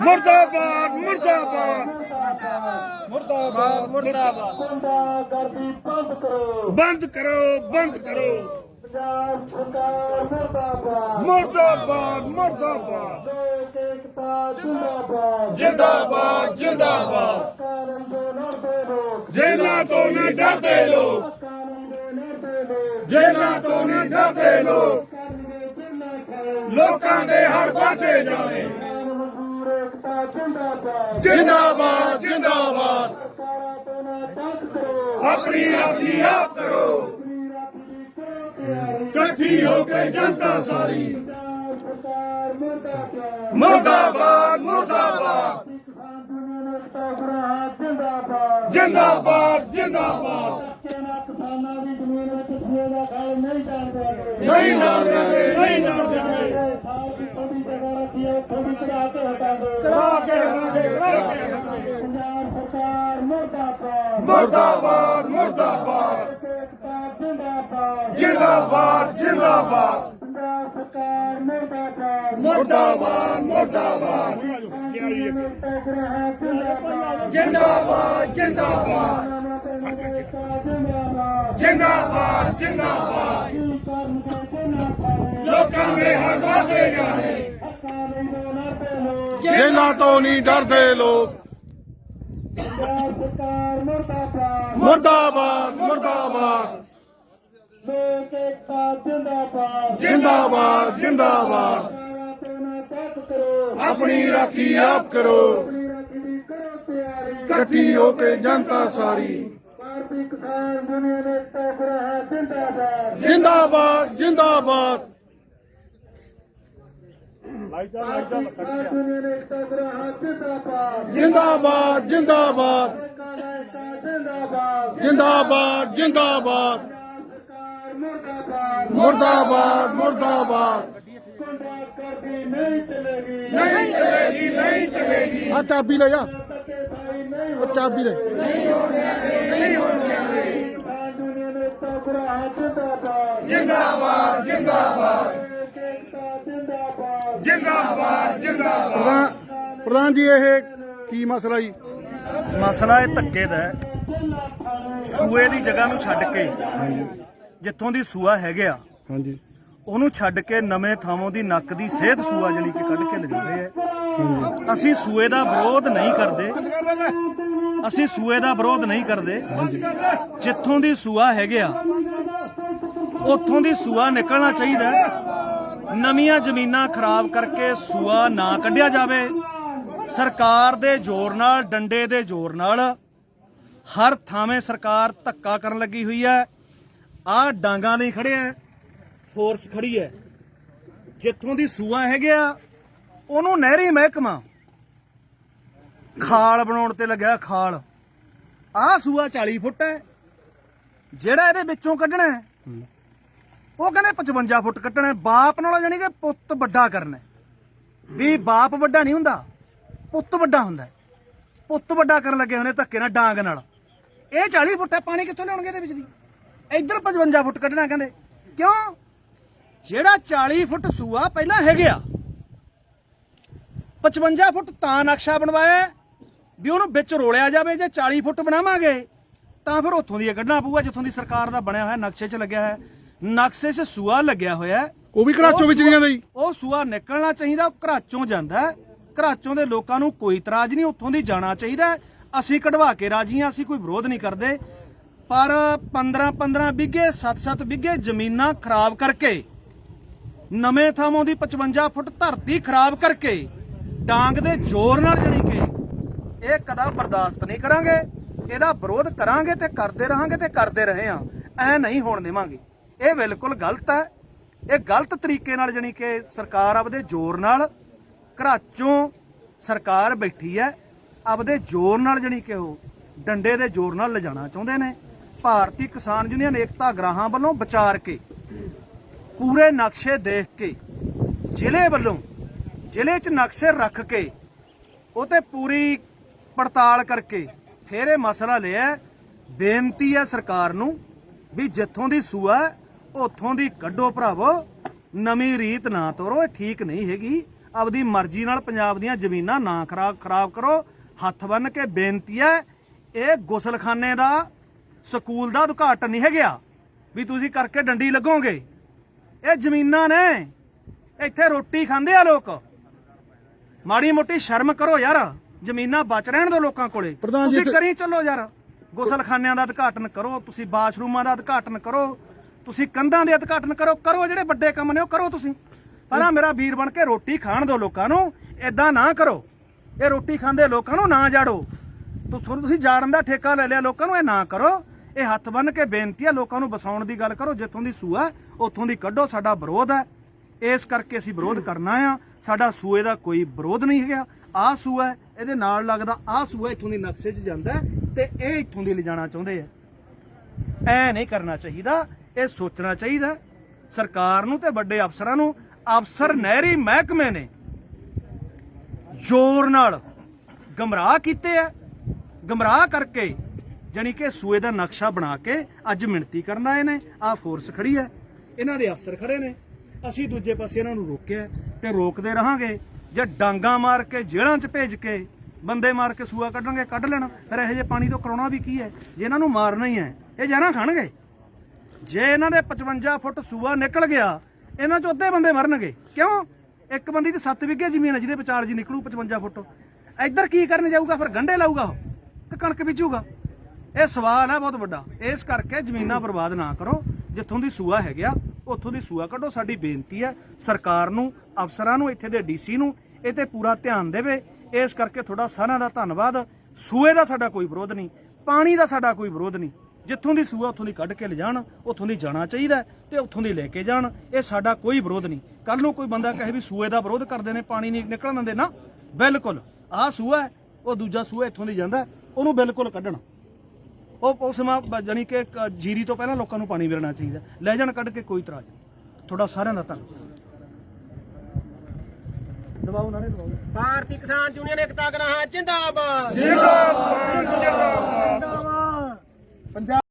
ਮੁਰਦਾਬਾਦ ਮੁਰਦਾਬਾਦ। ਮੁਰਦਾਬਾਦ ਮੁਰਦਾਬਾਦ। ਗੁੰਡਾਗਰਦੀ ਬੰਦ ਕਰੋ ਬੰਦ ਕਰੋ। ਬੰਦ ਕਰੋ ਪੰਜਾਬ ਸਰਕਾਰ ਮੁਰਦਾਬਾਦ ਮੁਰਦਾਬਾਦ। ਮੁਰਦਾਬਾਦ ਲੋਕ ਏਕਤਾ ਜਿੰਦਾਬਾਦ ਜਿੰਦਾਬਾਦ। ਜਿੰਦਾਬਾਦ ਕਾਨੂੰਨ ਦੇ ਲੜਦੇ ਲੋਕ ਜੇਲਾਂ ਤੋਂ ਨਹੀਂ ਡਰਦੇ ਲੋਕ। ਕਾਨੂੰਨ ਦੇ ਲੜਦੇ ਲੋਕ ਜੇਲਾਂ ਤੋਂ ਨਹੀਂ ਡਰਦੇ ਲੋਕ। ਲੋਕਾਂ ਦੇ ਹੜ ਵਾਧੇ ਜਾਣੇ। ਜਿੰਦਾਬਾਦ ਜਿੰਦਾਬਾਦ। ਆਪਣੀ ਆਪਣੀ ਆਪ ਕਰੋ। ਆਪਣੀ ਇਕੱਠੀ ਹੋ ਕੇ ਜਨਤਾ ਸਾਰੀ। ਪੰਜਾਬ ਸਰਕਾਰ ਮੁਰਦਾਬਾਦ ਮੁਰਦਾਬਾਦ। ਜਿੰਦਾਬਾਦ ਜਿੰਦਾਬਾਦ ਜਿੰਦਾਬਾਦ। ਕਿਸਾਨਾਂ ਦੀ ਖਾਲ ਨਹੀਂ ਜਾਣ ਦੇਵਾਂਗੇ ਨਹੀਂ ਨਾ ਦੇਵਾਂਗੇ ਨਹੀਂ ਨਾ ਦੇਵਾਂਗੇ ਸਾਲ ਦੀ। ਥੋੜੀ ਜਗ੍ਹਾ ਰੱਖੀ ਹੈ ਥੋੜੀ ਕਰਾ ਕੇ ਹਟਾਂਗੇ ਕਰਾ ਕੇ ਰਹਾਂਗੇ ਪੰਜਾਬ ਸਰਕਾਰ ਮੁਰਦਾਬਾਦ। ਮੁਰਦਾਬਾਦ ਮੁਰਦਾਬਾਦ। ਜਿੰਦਾਬਾਦ। ਜਿੰਦਾਬਾਦ ਜਿੰਦਾਬਾਦ। ਪੰਜਾਬ ਸਰਕਾਰ ਮੁਰਦਾਬਾਦ। ਮੁਰਦਾਬਾਦ ਮੁਰਦਾਬਾਦ। ਜਿੰਦਾਬਾਦ। ਜਿੰਦਾਬਾਦ ਜਿੰਦਾਬਾਦ। ਜਿੰਦਾਬਾਦ ਜਿੰਦਾਬਾਦ। ਲੋਕਾਂ ਦੇ ਹੜ ਵਾਧੇ ਜਾਣੇ। ਹੱਕਾਂ ਤੋਂ ਨਹੀਂ ਡਰਦੇ ਲੋਕ। ਪੰਜਾਬ ਸਰਕਾਰ ਲੋਕ ਏਕਤਾ ਜਿੰਦਾਬਾਦ ਜਿੰਦਾਬਾਦ। ਜਿੰਦਾਬਾਦ ਕਰੋ ਆਪਣੀ ਰਾਖੀ ਆਪ ਕਰੋ। ਆਪਣੀ ਇਕੱਠੀ ਹੋ ਕੇ ਜਨਤਾ ਸਾਰੀ। ਭਾਰਤੀ ਕਿਸਾਨ ਦੇ ਏਕਤਾ ਗਰਾਹ ਜਿੰਦਾਬਾਦ। ਜਿੰਦਾਬਾਦ ਜਿੰਦਾਬਾਦ। ਭਾਰਤੀ ਕਿਸਾਨ ਦੇ ਏਕਤਾ ਗਰਾਹ ਜਿੰਦਾਬਾਦ। ਜਿੰਦਾਬਾਦ ਜਿੰਦਾਬਾਦ। ਏਕਤਾ ਦਾ ਏਕਤਾ ਜਿੰਦਾਬਾਦ। ਜਿੰਦਾਬਾਦ ਜਿੰਦਾਬਾਦ। ਸਰਕਾਰ ਮੁਰਦਾਬਾਦ। ਮੁਰਦਾਬਾਦ ਮੁਰਦਾਬਾਦ। ਗੁੰਡਾ ਕਰਦੀ ਨਹੀਂ ਚਲੇਗੀ। ਨਹੀਂ ਚਲੇਗੀ ਨਹੀਂ ਚਲੇਗੀ। ਆ ਚਾਬੀ ਲੈ ਜਾ ਧੱਕੇਸ਼ਾਹੀ ਨਹੀਂ ਉਹ ਚਾਬੀ ਲੈ। ਕਿਸਾਨ ਦੁਨੀਆ ਦੇ ਏਕਤਾ ਗਰਾਹ ਜਿੰਦਾਬਾਦ ਜਿੰਦਾਬਾਦ। ਜਿੰਦਾਬਾਦ ਏਕਤਾ ਜਿੰਦਾਬਾਦ ਜਿੰਦਾਬਾਦ ਜਿੰਦਾਬਾਦ ਪ੍ਰਧਾਨ ਪ੍ਰਧਾਨ ਜੀ ਇਹ ਕੀ ਮਸਲਾ ਜੀ? ਮਸਲਾ ਇਹ ਧੱਕੇ ਦਾ ਹੈ। ਸੂਏ ਦੀ ਜਗ੍ਹਾ ਨੂੰ ਛੱਡ ਕੇ ਜਿੱਥੋਂ ਦੀ ਸੂਆ ਹੈਗੇ ਆ ਹਾਂਜੀ। ਉਹਨੂੰ ਛੱਡ ਕੇ ਨਵੇਂ ਥਾਵਾਂ ਦੀ ਨੱਕ ਦੀ ਸਿਹਤ ਸੂਆ ਜਾਨੀ ਕਿ ਕੱਢ ਕੇ ਲਿਜਾ ਰਹੇ ਆ ਅਸੀਂ ਸੂਏ ਦਾ ਵਿਰੋਧ ਨਹੀਂ ਕਰਦੇ। ਅਸੀਂ ਸੂਏ ਦਾ ਵਿਰੋਧ ਨਹੀਂ ਕਰਦੇ। ਜਿੱਥੋਂ ਦੀ ਸੂਆ ਹੈਗੇ ਆ, ਉੱਥੋਂ ਦੀ ਸੂਆ ਨਿਕਲਣਾ ਚਾਹੀਦਾ ਨਵੀਆਂ ਜ਼ਮੀਨਾਂ ਖਰਾਬ ਕਰਕੇ ਸੂਆ ਨਾ ਕੱਢਿਆ ਜਾਵੇ। ਸਰਕਾਰ ਦੇ ਜ਼ੋਰ ਨਾਲ, ਡੰਡੇ ਦੇ ਜ਼ੋਰ ਨਾਲ ਹਰ ਥਾਵੇਂ ਸਰਕਾਰ ਧੱਕਾ ਕਰਨ ਲੱਗੀ ਹੋਈ ਹੈ। ਆਹ ਡਾਂਗਾ ਲਈ ਖੜਿਆ ਫੋਰਸ ਖੜੀ ਹੈ। ਜਿੱਥੋਂ ਦੀ ਸੂਆ ਹੈਗੇ ਉਹਨੂੰ ਨਹਿਰੀ ਮਹਿਕਮਾ ਖਾਲ ਬਣਾਉਣ ਤੇ ਲੱਗਿਆ ਖਾਲ। ਆਹ ਸੂਆ 40 ਫੁੱਟ ਹੈ। ਜਿਹੜਾ ਇਹਦੇ ਵਿੱਚੋਂ ਕੱਢਣਾ ਹੈ, ਉਹ ਕਹਿੰਦੇ 55 ਫੁੱਟ ਕੱਢਣਾ ਹੈ। ਬਾਪ ਨਾਲੋਂ ਜਾਨੀ ਕਿ ਪੁੱਤ ਵੱਡਾ ਕਰਨਾ ਹੈ। ਵੀ ਬਾਪ ਵੱਡਾ ਨਹੀਂ ਹੁੰਦਾ, ਪੁੱਤ ਵੱਡਾ ਹੁੰਦਾ ਹੈ। ਪੁੱਤ ਵੱਡਾ ਕਰਨ ਲੱਗੇ ਹੋਣੇ ਧੱਕੇ ਨਾਲ, ਡਾਂਗ ਨਾਲ। ਇਹ 40 ਫੁੱਟ ਹੈ, ਪਾਣੀ ਕਿੱਥੋਂ ਲਿਆਉਣਗੇ ਇਹਦੇ ਵਿੱਚ ਦੀ? ਇੱਧਰ 55 ਫੁੱਟ ਕੱਢਣਾ ਕਹਿੰਦੇ। ਕਿਉਂ? ਜਿਹੜਾ 40 ਫੁੱਟ ਸੂਆ ਪਹਿਲਾਂ ਹੈਗਾ ਆ। 55 ਫੁੱਟ ਤਾਂ ਨਕਸ਼ਾ ਬਣਵਾਇਆ ਹੈ। ਵੀ ਉਹਨੂੰ ਵਿੱਚ ਰੋਲਿਆ ਜਾਵੇ ਜੇ 40 ਫੁੱਟ ਬਣਾਵਾਂਗੇ ਤਾਂ ਫਿਰ ਉੱਥੋਂ ਦੀ ਕੱਢਣਾ ਪਊਗਾ ਜਿੱਥੋਂ ਦੀ ਸਰਕਾਰ ਦਾ ਬਣਿਆ ਹੋਇਆ ਨਕਸ਼ੇ 'ਚ ਲੱਗਿਆ ਹੈ ਨਕਸ਼ੇ 'ਚ ਸੂਆ ਲੱਗਿਆ ਹੋਇਆ ਉਹ ਵੀ ਘਰਾਚੋਂ ਵਿੱਚ ਨਹੀਂ ਜਾਂਦਾ ਜੀ ਉਹ ਸੂਆ ਨਿਕਲਣਾ ਚਾਹੀਦਾ ਉਹ ਘਰਾਚੋਂ ਜਾਂਦਾ। ਘਰਾਚੋਂ ਦੇ ਲੋਕਾਂ ਨੂੰ ਕੋਈ ਇਤਰਾਜ਼ ਨਹੀਂ ਉੱਥੋਂ ਦੀ ਜਾਣਾ ਚਾਹੀਦਾ। ਅਸੀਂ ਕਢਵਾ ਕੇ ਰਾਜੀ ਹਾਂ ਅਸੀਂ ਕੋਈ ਵਿਰੋਧ ਨਹੀਂ ਕਰਦੇ ਪਰ 15 15 ਬਿੱਗੇ 7-7 ਬਿੱਗੇ ਜ਼ਮੀਨਾਂ ਖਰਾਬ ਕਰਕੇ ਨਵੇਂ ਥਾਵਾਂ ਦੀ 55 ਫੁੱਟ ਧਰਤੀ ਖਰਾਬ ਕਰਕੇ ਡਾਂਗ ਦੇ ਜ਼ੋਰ ਨਾਲ ਜਣੀ ਕਿ ਇਹ ਕਦਾ ਬਰਦਾਸ਼ਤ ਨਹੀਂ ਕਰਾਂਗੇ, ਇਹਦਾ ਵਿਰੋਧ ਕਰਾਂਗੇ ਤੇ ਕਰਦੇ ਰਹਾਂਗੇ ਤੇ ਕਰਦੇ ਰਹੇ ਹਾਂ ਐ ਨਹੀਂ ਹੋਣ ਦੇਵਾਂਗੇ। ਇਹ ਬਿਲਕੁਲ ਗਲਤ ਹੈ। ਇਹ ਗਲਤ ਤਰੀਕੇ ਨਾਲ ਜਣੀ ਕਿ ਸਰਕਾਰ ਆਪਦੇ ਜ਼ੋਰ ਨਾਲ ਘਰਾਚੋਂ ਸਰਕਾਰ ਬੈਠੀ ਹੈ। ਆਪਦੇ ਜ਼ੋਰ ਨਾਲ ਜਣੀ ਕਿ ਉਹ ਡੰਡੇ ਦੇ ਜ਼ੋਰ ਨਾਲ ਲਿਜਾਣਾ ਚਾਹੁੰਦੇ ਨੇ। ਭਾਰਤੀ ਕਿਸਾਨ ਯੂਨੀਅਨ ਏਕਤਾ ਗ੍ਰਾਹਾਂ ਵੱਲੋਂ ਵਿਚਾਰ ਕੇ, ਪੂਰੇ ਨਕਸ਼ੇ ਦੇਖ ਕੇ, ਜ਼ਿਲ੍ਹੇ ਵੱਲੋਂ ਜ਼ਿਲ੍ਹੇ 'ਚ ਨਕਸ਼ੇ ਰੱਖ ਕੇ, ਉਹ ਤੇ ਪੂਰੀ ਪੜਤਾਲ ਕਰਕੇ ਫਿਰ ਇਹ ਮਸਲਾ ਲਿਆ। ਬੇਨਤੀ ਹੈ ਸਰਕਾਰ ਨੂੰ ਵੀ ਜਿੱਥੋਂ ਦੀ ਸੂਆ ਹੈ, ਉੱਥੋਂ ਦੀ ਕੱਢੋ ਭਰਾਵੋ। ਨਵੀਂ ਰੀਤ ਨਾ ਤੋਰੋ ਇਹ ਠੀਕ ਨਹੀਂ ਹੈਗੀ। ਆਪਦੀ ਮਰਜ਼ੀ ਨਾਲ ਪੰਜਾਬ ਦੀਆਂ ਜ਼ਮੀਨਾਂ ਨਾ ਖਰਾਬ ਖਰਾਬ ਕਰੋ। ਹੱਥ ਬੰਨ ਕੇ ਬੇਨਤੀ ਹੈ ਇਹ ਗੁਸਲਖਾਨੇ ਦਾ ਸਕੂਲ ਦਾ ਉਦਘਾਟਨ ਨਹੀਂ ਹੈਗਾ। ਵੀ ਤੁਸੀਂ ਕਰਕੇ ਡੰਡੀ ਲੱਗੋਗੇ। ਇਹ ਜ਼ਮੀਨਾਂ ਨੇ। ਇੱਥੇ ਰੋਟੀ ਖਾਂਦੇ ਆ ਲੋਕ। ਮਾੜੀ ਮੋਟੀ ਸ਼ਰਮ ਕਰੋ ਯਾਰ। ਜ਼ਮੀਨਾਂ ਬਚ ਰਹਿਣ ਦੋ ਲੋਕਾਂ ਕੋਲੇ। ਪ੍ਰਧਾਨ ਜੀ, ਤੁਸੀਂ ਕਰੀ ਚੱਲੋ ਯਾਰ। ਗੁਸਲਖਾਨਿਆਂ ਦਾ ਉਦਘਾਟਨ ਕਰੋ ਤੁਸੀਂ ਬਾਥਰੂਮਾਂ ਦਾ ਉਦਘਾਟਨ ਕਰੋ ਤੁਸੀਂ ਕੰਧਾਂ ਦੇ ਉਦਘਾਟਨ ਕਰੋ ਕਰੋ ਜਿਹੜੇ ਵੱਡੇ ਕੰਮ ਨੇ ਉਹ ਕਰੋ ਤੁਸੀਂ। ਪਰ ਆਹ ਮੇਰਾ ਵੀਰ ਬਣ ਕੇ ਰੋਟੀ ਖਾਣ ਦਿਓ ਲੋਕਾਂ ਨੂੰ ਐਦਾਂ ਨਾ ਕਰੋ। ਇਹ ਰੋਟੀ ਖਾਂਦੇ ਲੋਕਾਂ ਨੂੰ ਨਾ ਜਾੜੋ। ਤੂੰ ਤੁਹਾਨੂੰ ਤੁਸੀਂ ਜਾੜਨ ਦਾ ਠੇਕਾ ਲੈ ਲਿਆ ਲੋਕਾਂ ਨੂੰ ਇਹ ਨਾ ਕਰੋ। ਇਹ ਹੱਥ ਬੰਨ ਕੇ ਬੇਨਤੀ ਹੈ ਲੋਕਾਂ ਨੂੰ ਬਸਾਉਣ ਦੀ ਗੱਲ ਕਰੋ। ਜਿੱਥੋਂ ਦੀ ਸੂਆ ਉੱਥੋਂ ਦੀ ਕੱਢੋ। ਸਾਡਾ ਵਿਰੋਧ ਹੈ। ਇਸ ਕਰਕੇ ਅਸੀਂ ਵਿਰੋਧ ਕਰਨਾ ਆ। ਸਾਡਾ ਸੂਏ ਦਾ ਕੋਈ ਵਿਰੋਧ ਨਹੀਂ ਹੈਗਾ। ਆਹ ਸੂਆ ਇਹਦੇ ਨਾਲ ਲੱਗਦਾ ਆਹ ਸੂਆ ਇੱਥੋਂ ਦੀ ਨਕਸ਼ੇ 'ਚ ਜਾਂਦਾ ਹੈ ਤੇ ਇਹ ਇੱਥੋਂ ਦੀ ਲਿਜਾਣਾ ਚਾਹੁੰਦੇ ਆ। ਐ ਨਹੀਂ ਕਰਨਾ ਚਾਹੀਦਾ, ਇਹ ਸੋਚਣਾ ਚਾਹੀਦਾ ਸਰਕਾਰ ਨੂੰ ਤੇ ਵੱਡੇ ਅਫਸਰਾਂ ਨੂੰ, ਅਫਸਰ ਨਹਿਰੀ ਮਹਿਕਮੇ ਨੇ ਜ਼ੋਰ ਨਾਲ ਗਮਰਾਹ ਕੀਤੇ ਆ। ਗਮਰਾਹ ਕਰਕੇ ਜਾਣੀ ਕਿ ਸੂਏ ਦਾ ਨਕਸ਼ਾ ਬਣਾ ਕੇ ਅੱਜ ਮਿਣਤੀ ਕਰਨ ਆਏ ਨੇ, ਆਹ ਫੋਰਸ ਖੜੀ ਹੈ। ਇਹਨਾਂ ਦੇ ਅਫਸਰ ਖੜੇ ਨੇ। ਅਸੀਂ ਦੂਜੇ ਪਾਸੇ ਇਹਨਾਂ ਨੂੰ ਰੋਕਿਆ ਤੇ ਰੋਕਦੇ ਰਹਾਂਗੇ। ਜੇ ਡਾਂਗਾ ਮਾਰ ਕੇ ਜੇਲ੍ਹਾਂ 'ਚ ਭੇਜ ਕੇ ਬੰਦੇ ਮਾਰ ਕੇ ਸੂਆ ਕੱਢਣਗੇ, ਕੱਢ ਲੈਣਾ। ਫਿਰ ਇਹੋ ਜਿਹੇ ਪਾਣੀ ਤੋਂ ਕਰਾਉਣਾ ਵੀ ਕੀ ਹੈ? ਜੇ ਇਹਨਾਂ ਨੂੰ ਮਾਰਨਾ ਹੀ ਹੈ, ਇਹ ਜਾਣਾ ਖਾਣਗੇ। ਜੇ ਇਹਨਾਂ ਦੇ 55 ਫੁੱਟ ਸੂਆ ਨਿਕਲ ਗਿਆ, ਇਹਨਾਂ ਚੋਂ ਅੱਧੇ ਬੰਦੇ ਮਰਨਗੇ। ਕਿਉਂ? ਇੱਕ ਬੰਦੀ ਦੀ 7 ਵਿਗੇ ਜ਼ਮੀਨ ਹੈ ਜਿਹਦੇ ਵਿਚਾਰ ਜੀ ਨਿਕਲੂ 55 ਫੁੱਟ। ਇੱਧਰ ਕੀ ਕਰਨ ਜਾਊਗਾ? ਫਿਰ ਗੰਢੇ ਲਾਊਗਾ ਉਹ, ਕਿ ਕਣਕ ਬੀਜੂਗਾ? ਇਹ ਸਵਾਲ ਹੈ ਬਹੁਤ ਵੱਡਾ। ਇਸ ਕਰਕੇ ਜ਼ਮੀਨਾਂ ਬਰਬਾਦ ਨਾ ਕਰੋ, ਜਿੱਥੋਂ ਦੀ ਸੂਆ ਹੈਗਾ ਉੱਥੋਂ ਦੀ ਸੂਆ ਕੱਢੋ ਸਾਡੀ ਬੇਨਤੀ ਹੈ ਸਰਕਾਰ ਨੂੰ ਅਫਸਰਾਂ ਨੂੰ ਇੱਥੇ ਦੇ ਡੀਸੀ ਨੂੰ ਇਹ ਤੇ ਪੂਰਾ ਧਿਆਨ ਦੇਵੇ। ਇਸ ਕਰਕੇ ਤੁਹਾਡਾ ਸਾਰਿਆਂ ਦਾ ਧੰਨਵਾਦ। ਸੂਏ ਦਾ ਸਾਡਾ ਕੋਈ ਵਿਰੋਧ ਨਹੀਂ ਪਾਣੀ ਦਾ ਸਾਡਾ ਕੋਈ ਵਿਰੋਧ ਨਹੀਂ। ਜਿੱਥੋਂ ਦੀ ਸੂਆ ਉੱਥੋਂ ਦੀ ਕੱਢ ਕੇ ਲਿਜਾਣ ਉੱਥੋਂ ਦੀ ਜਾਣਾ ਚਾਹੀਦਾ ਹੈ ਤੇ ਉੱਥੋਂ ਦੀ ਲੈ ਕੇ ਜਾਣ ਇਹ ਸਾਡਾ ਕੋਈ ਵਿਰੋਧ ਨਹੀਂ। ਕੱਲ ਨੂੰ ਕੋਈ ਬੰਦਾ ਕਹੇ ਵੀ ਸੂਏ ਦਾ ਵਿਰੋਧ ਕਰਦੇ ਨੇ ਪਾਣੀ ਨਹੀਂ ਨਿਕਲਣ ਦਿੰਦੇ। ਨਾ ਬਿਲਕੁਲ। ਆਹ ਸੂਆ ਹੈ, ਉਹ ਦੂਜਾ ਸੂਆ ਇੱਥੋਂ ਦੀ ਜਾਂਦਾ ਉਹਨੂੰ ਬਿਲਕੁਲ ਕੱਢਣ। ਉਹ ਉਸ ਮਾ ਜਾਨੀ ਕਿ ਕ- ਜੀਰੀ ਤੋਂ ਪਹਿਲਾਂ ਲੋਕਾਂ ਨੂੰ ਪਾਣੀ ਮਿਲਣਾ ਚਾਹੀਦਾ। ਲੈ ਜਾਣ ਕੱਢ ਕੇ ਕੋਈ ਇਤਰਾਜ਼ ਨਹੀਂ। ਤੁਹਾਡਾ ਸਾਰਿਆਂ ਦਾ ਧੰਨਵਾਦ। ਦਬਾਓ ਨਾਰੇ ਦਬਾਓ। ਭਾਰਤੀ ਕਿਸਾਨ ਯੂਨੀਅਨ ਏਕਤਾ ਗ੍ਰਾਹਾਂ ਜਿੰਦਾਬਾਦ। ਜਿੰਦਾਬਾਦ ਜਿੰਦਾਬਾਦ। ਪੰਜਾਬ